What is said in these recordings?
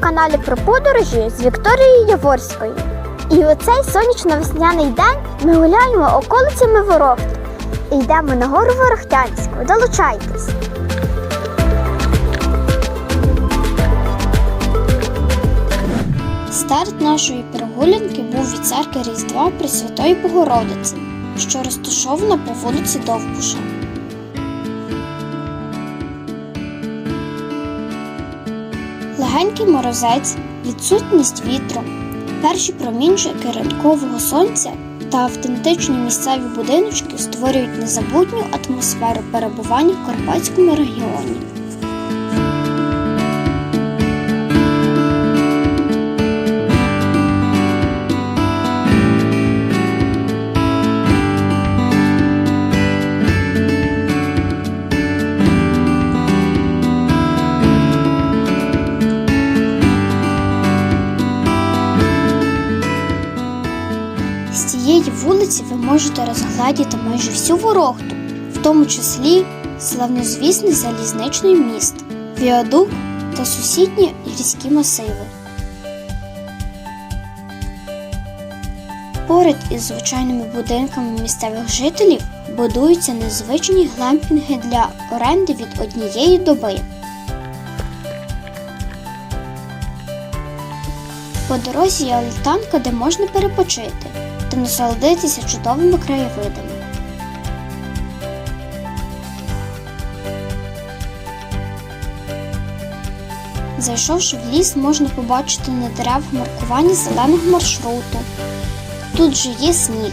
каналі про подорожі з Вікторією Яворською. І у цей сонячно-весняний день ми гуляємо околицями Ворохт і йдемо на гору Ворохтянську. Долучайтесь! Старт нашої прогулянки був від церкви Різдва Пресвятої Богородиці, що розташована по вулиці Довбуша. Легенький морозець, відсутність вітру, перші промінчики ранкового сонця та автентичні місцеві будиночки створюють незабутню атмосферу перебування в Карпатському регіоні. Вулиці ви можете розгледіти майже всю ворохту, в тому числі славнозвісний залізничний міст, віадук та сусідні гірські масиви. Поряд із звичайними будинками місцевих жителів будуються незвичні глемпінги для оренди від однієї доби. По дорозі є альтанка, де можна перепочити та насолодитися чудовими краєвидами. Зайшовши в ліс, можна побачити на деревах маркування зеленого маршруту. Тут же є сніг.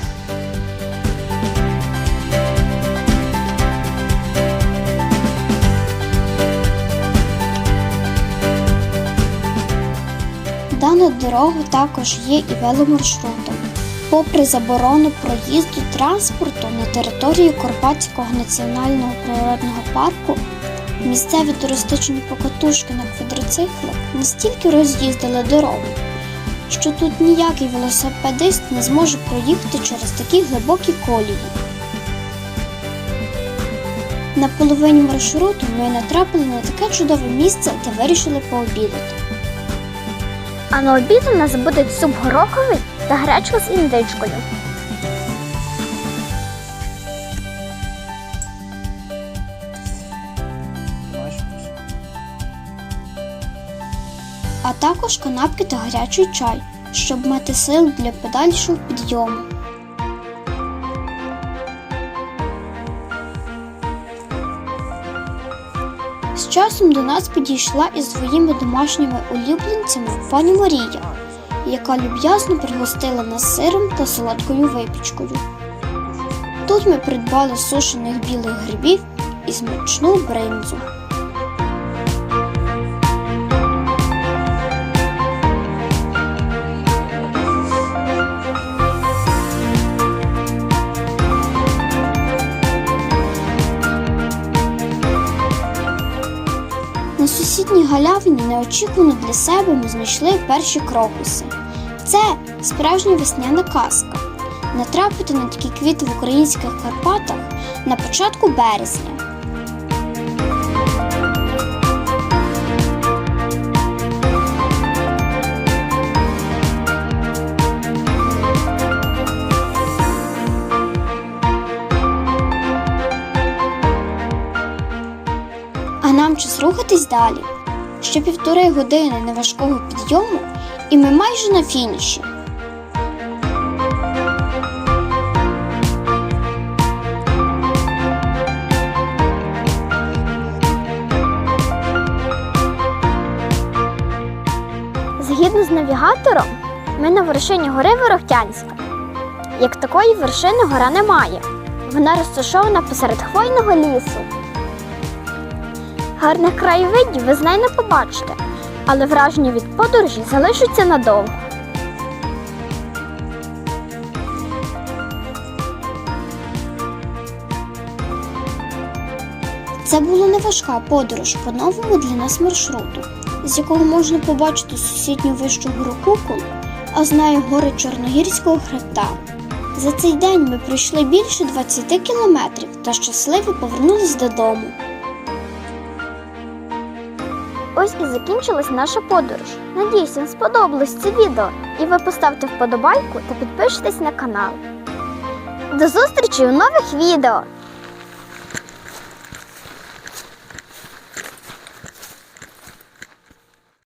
Дана дорога також є і веломаршрутом. Попри заборону проїзду транспорту на території Карпатського національного природного парку, місцеві туристичні покатушки на квадроциклах настільки роз'їздили дорогу, що тут ніякий велосипедист не зможе проїхати через такі глибокі колії. На половині маршруту ми натрапили на таке чудове місце, де вирішили пообідати. А на обід у нас буде суп гороховий та гречка з індичкою. а також канапки та гарячий чай, щоб мати сил для подальшого підйому. З часом до нас підійшла із своїми домашніми улюбленцями пані Марія, яка люб'язно пригостила нас сиром та солодкою випічкою. Тут ми придбали сушених білих грибів і смачну бринзу. Галявині неочікувано для себе ми знайшли перші крокуси. Це справжня весняна казка. Натрапити на такі квіти в українських Карпатах на початку березня. А нам час рухатись далі. Ще півтори години неважкого підйому, і ми майже на фініші. Згідно з навігатором, ми на вершині гори Ворохтянська. Як такої вершини гора не має. Вона розташована посеред хвойного лісу. Гарних краєвидів ви з нею не побачите, але враження від подорожі залишаться надовго. Це була неважка подорож по новому для нас маршруту, з якого можна побачити сусідню вищу гору Кукол, а з нею гори Чорногірського хребта. За цей день ми пройшли більше 20 кілометрів та щасливо повернулись додому. Ось і закінчилась наша подорож. Надіюсь, вам сподобалось це відео, і ви поставте вподобайку та підпишитесь на канал. До зустрічі у нових відео!